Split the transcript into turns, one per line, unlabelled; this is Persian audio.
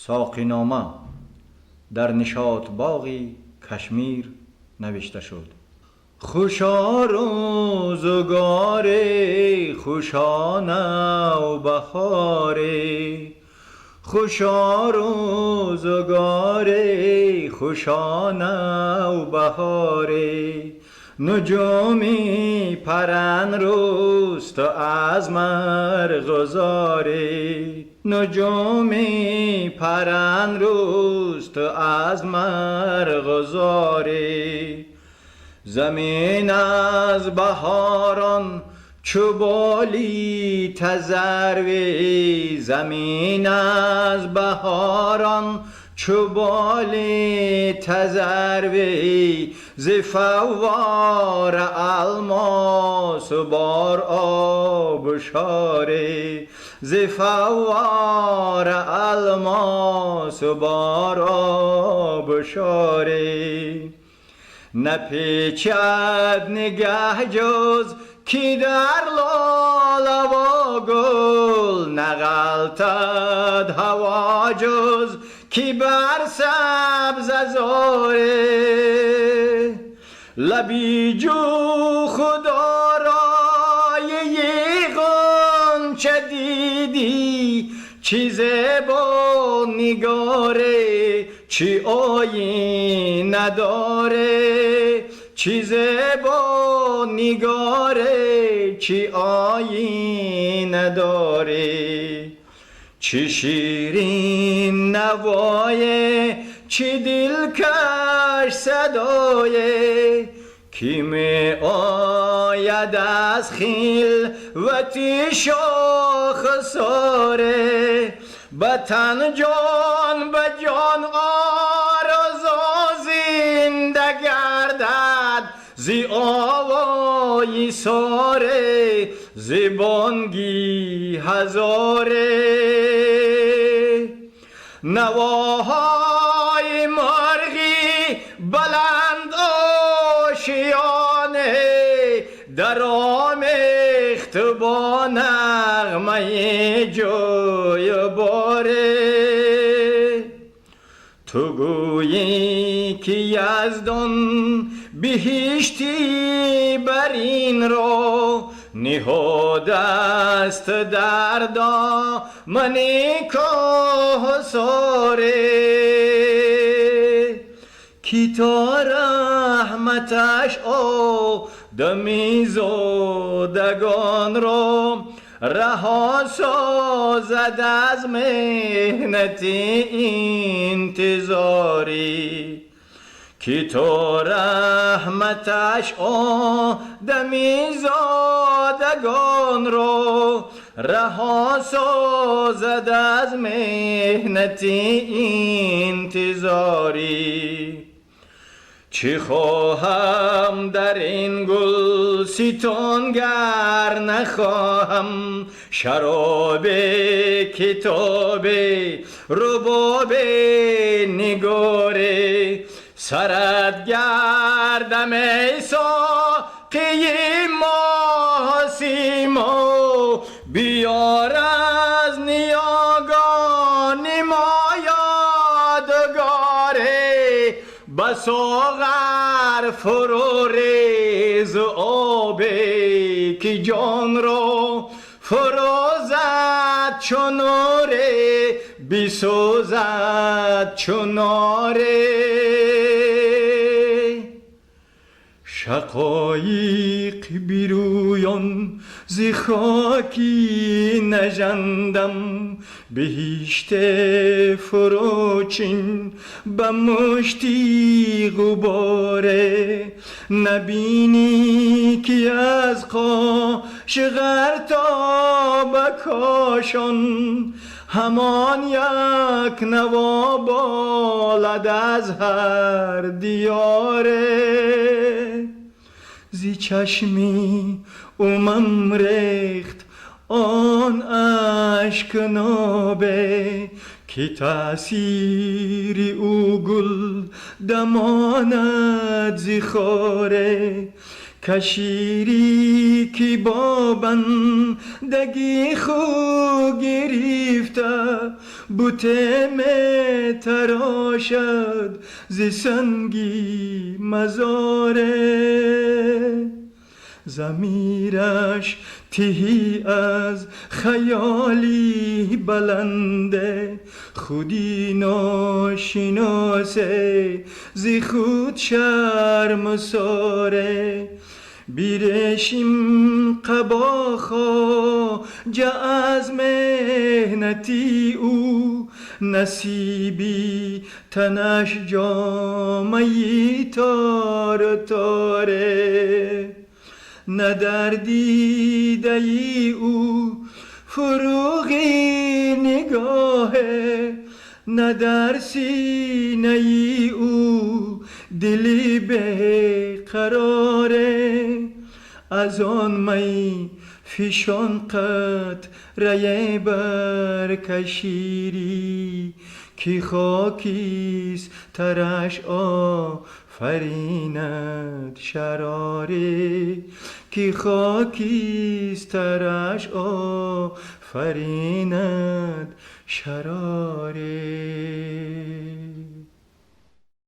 ساقینامه در نشاط باغی کشمیر نوشته شد. خوشا روزگار خوشا نو بهار خوشا روزگار خوشا نو بهار نجومی پرن روست از مرغزاری نجومی پرن روست از مرغزاری زمین از بهاران چوبالی تزروی. زمین از بهاران چوبالی تزروی ز فوار الماس بار آب شاری ز فوار الماس بار نپیچد نگه جز کی در لاله و گل نغلطد هوا جز کی بر سبز زاره لبی جو خدا را یه چه دیدی؟ چیز با نگاره چی آیی نداره؟ چیز با نگاره چی آیی نداره؟ چی شیرین نوایه چی دلکش صدایه کی می آید از خیل و شاخ ساره. بطن جان به جان آرزا زنده گردد. زی آوای ساره زی بانگی هزاره. نواهای مرغی بلند آشیانه در آمیخت با نغمه جوی باره. تو گویی که یزدان بهشتی بر این رو نهاد است در دامن ساره. کی تا رحمتش آدمی زادگان را رها سازد از مهنت انتظاری کی تو رحمتش آدمی زادگان رو رها سازد از مهنت انتظاری. چی خواهم در این گل گر نخواهم شراب کتاب رباب نگاره سرد گردم ای ساقی ماه سیما بیار از نیاگان ما یادگاره بساغر فرو ریز آب که جان را فروزد چونوره بیسوزد چوناره شقایق بیرویان ز خاکی نژندم. بهشت فروچین به مشتی غباره. نبینی که از قاشقر تا به کاشان. همان یک نوا بالد از هر دیاره. زی چشمی اومم ریخت آن اشک نابه که تأثیر او گل دماند زی خاره. کشیری کی با بندگی خو گرفته بوته می تراشد ز سنگی مزاره. زمیرش تهی از خیالی بلنده. خودی ناشناسه زی خود شرم ساره. بیرشیم قبا جا از مهنتی او. نصیبی تنش جامعی تار تاره. نه در دیده ای او فروغی نگاهه نه در سینه ای او دلی به قراره از آن می فیشان قد رای بر کشیری کی خاکیست ترش آفریند شراره کی خاکیست ترش آفریند شراره